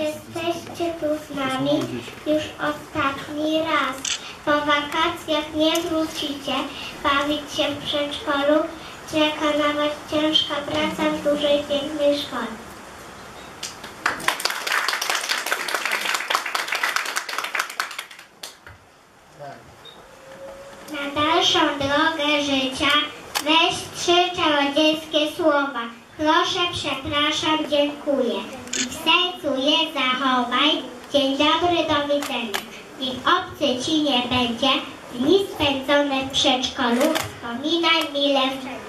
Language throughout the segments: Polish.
jesteście tu z nami już ostatni raz. Po wakacjach nie wrócicie bawić się w przedszkolu. Czeka na was ciężka praca w dużej, pięknej szkole. Na dalszą drogę życia Proszę, przepraszam, dziękuję. I w sercu je zachowaj. Dzień dobry, do widzenia. Niech obcy ci nie będzie. Dni spędzone w przedszkolu wspominaj mile wszędzie.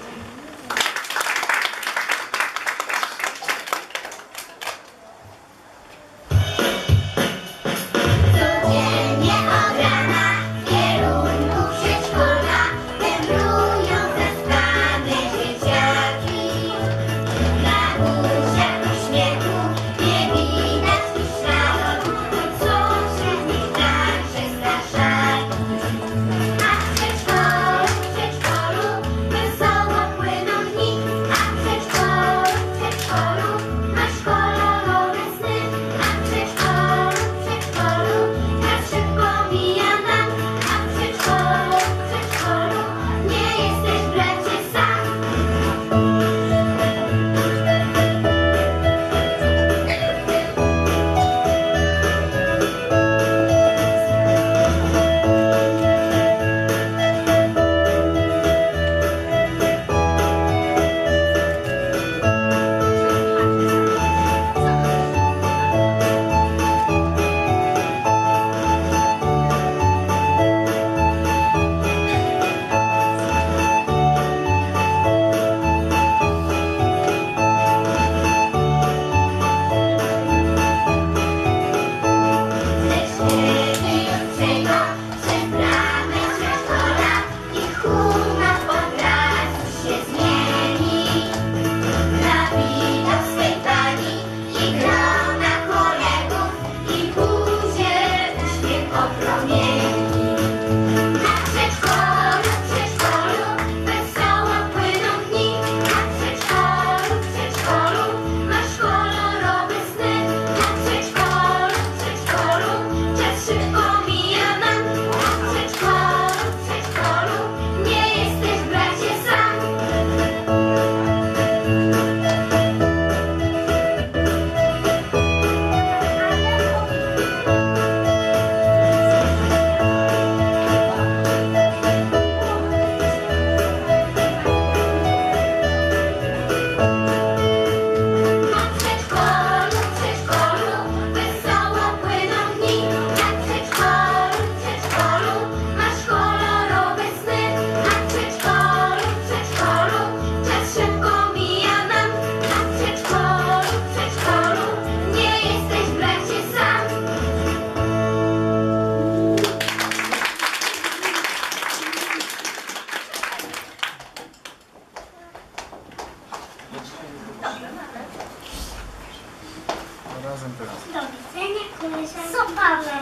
Zobaczmy.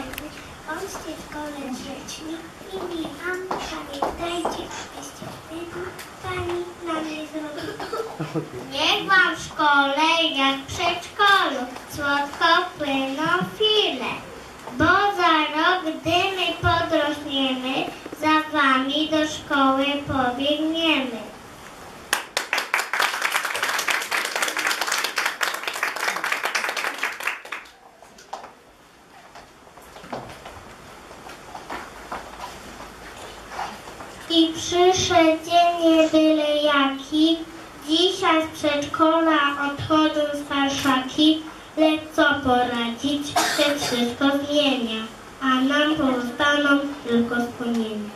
Bądźcie w szkole grzeczni i miłam. Pamiętajcie, wtedy pani na mnie zrobili. Niech wam w szkole jak w przedszkolu słodko płyną chwile. I przyszedł dzień nie byle jaki, dzisiaj z przedszkola odchodzą starszaki, lecz co poradzić, się wszystko zmienia, a nam pozostaną tylko wspomnienia.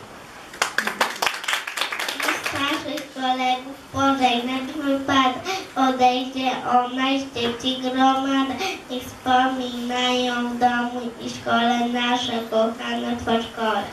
Starszych kolegów pożegnać wypada, odejdzie ona i z dzieci gromada, niech wspominają w domu i szkole nasze kochane przedszkole.